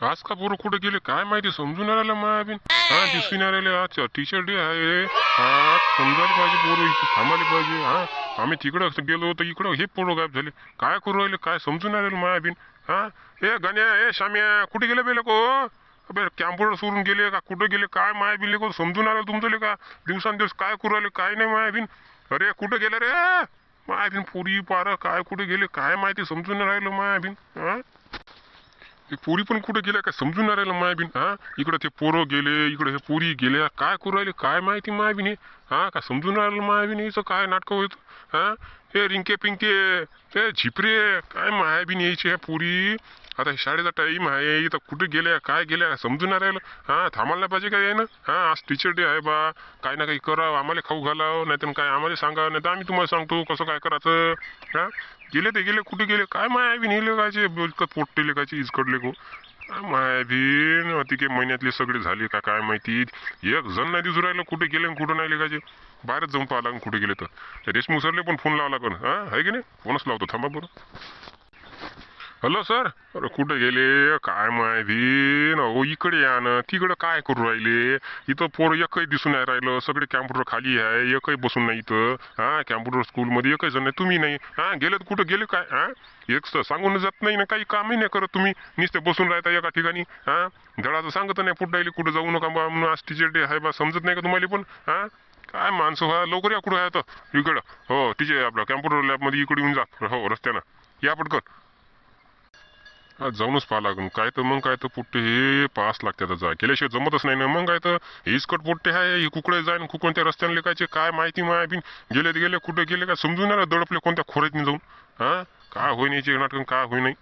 आज का पोरं कुठे गेले? काय माहिती? समजून नाही राहिलं मायाबीन. हा दिसून नाही राहिले. आज टी शर्ट डे आहे. हा समजायला पाहिजे पोरं इथं थांबायला पाहिजे. हा आम्ही तिकडं गेलो तर इकडं हे पोरं गायब झाले. काय करू राहिले? काय समजून नाही राहिलं मायाबीन. हा ए गण्या ए शाम्या कुठे गेले बेले को हो? अबे कॅम्प्युटर सोडून गेले का? कुठे गेले? काय मायाबीन लेको समजून आलं तुमचं का दिवसांदिवस काय करू राहिले? काय नाही मायाबीन. अरे कुठे गेले रे? मायाबीन पुरी पारं काय कुठे गेले? काय माहिती? समजून राहिलं मायाबीन. हा? ते पोरी पण कुठे गेल्या काय समजून नाही राहिलं मायाबीन हा? इकडे ते पोरं गेले इकडे हे पोरी गेल्या काय करू राहिले काय माहिती मायाबीन हे? हा काय समजून राहिलं मायाबीन यायचं काय नाटकं होत? हा? हे रिंके पिंके ते झिपरे काय मायाबीन यायची ह्या आता शाळेचा टाईम आहे इथं कुठे गेल्या काय गेल्या समजून नाही राहिलं. हा थांबायला नाही पाहिजे काय ना हा आज टीचर डे आहे बा काय ना काही करावं आम्हाला खाऊ घालावं नाही तर काय आम्हाला सांगा नाही तर आम्ही तुम्हाला सांगतो कसं काय करायचं. हा? गेले ते गेले कुठे गेले काय मायाबीन हे कायचे पोट पोट्टे लेखायचे इजकडले को काय मायाबीन तिके महिन्यातले सगळे झाले का काय माहिती? एक जण नाही दिसू राहिलं कुठे गेले आणि कुठं नाही लेखायचे बाहेरच जाऊन पाहिला कुठे गेले तर. रेशमी सरले पण फोन लावा पण हा? आहे की नाही? फोनच लावतो थांबा बरं. Hello sir. अरे कुठे गेले? काय माहिती? अहो इकडे या ना. तिकडं काय करू राहिले? इथं पोर एकही दिसून नाही राहिलं. सगळे कॅम्प्युटर खाली आहे. एकही बसून नाही इथं. हा कॅम्प्युटर स्कूलमध्ये एकही जण नाही. तुम्ही नाही. हा गेलेत कुठं? गेले काय? हा? एक तर सांगून जात नाही ना काही कामही नाही करत तुम्ही. नुसते बसून राहता एका ठिकाणी. हा? धडाचं सांगत नाही पुढे राहिले कुठं जाऊ नका बा म्हणून. आज टीचर डे आहे बा समजत नाही का तुम्हाला पण? हा? काय माणसं व्हा लवकर या कुठं? आहे तर इकडं. हो टीचर आपलं कॅम्प्युटर लॅबमध्ये इकडे येऊन जा. हो रस्त्यानं. या पटकन. जाऊनच पाहा लागून. काय तर मग काय तर पुट्टे हे पास लागते आता जा. केल्याशिवाय जमतच नाही ना. मग काय तर हिसकट पोट्टे आहे हे कुकडे जाईन कुकडून त्या रस्त्याने लेखायचे काय माहिती माय बिन. गेले गेले कुठे गेले काय समजून नाही दडपले कोणत्या खोऱ्यात जाऊन. हां? काय होईन याचे नाटकन काय होई नाही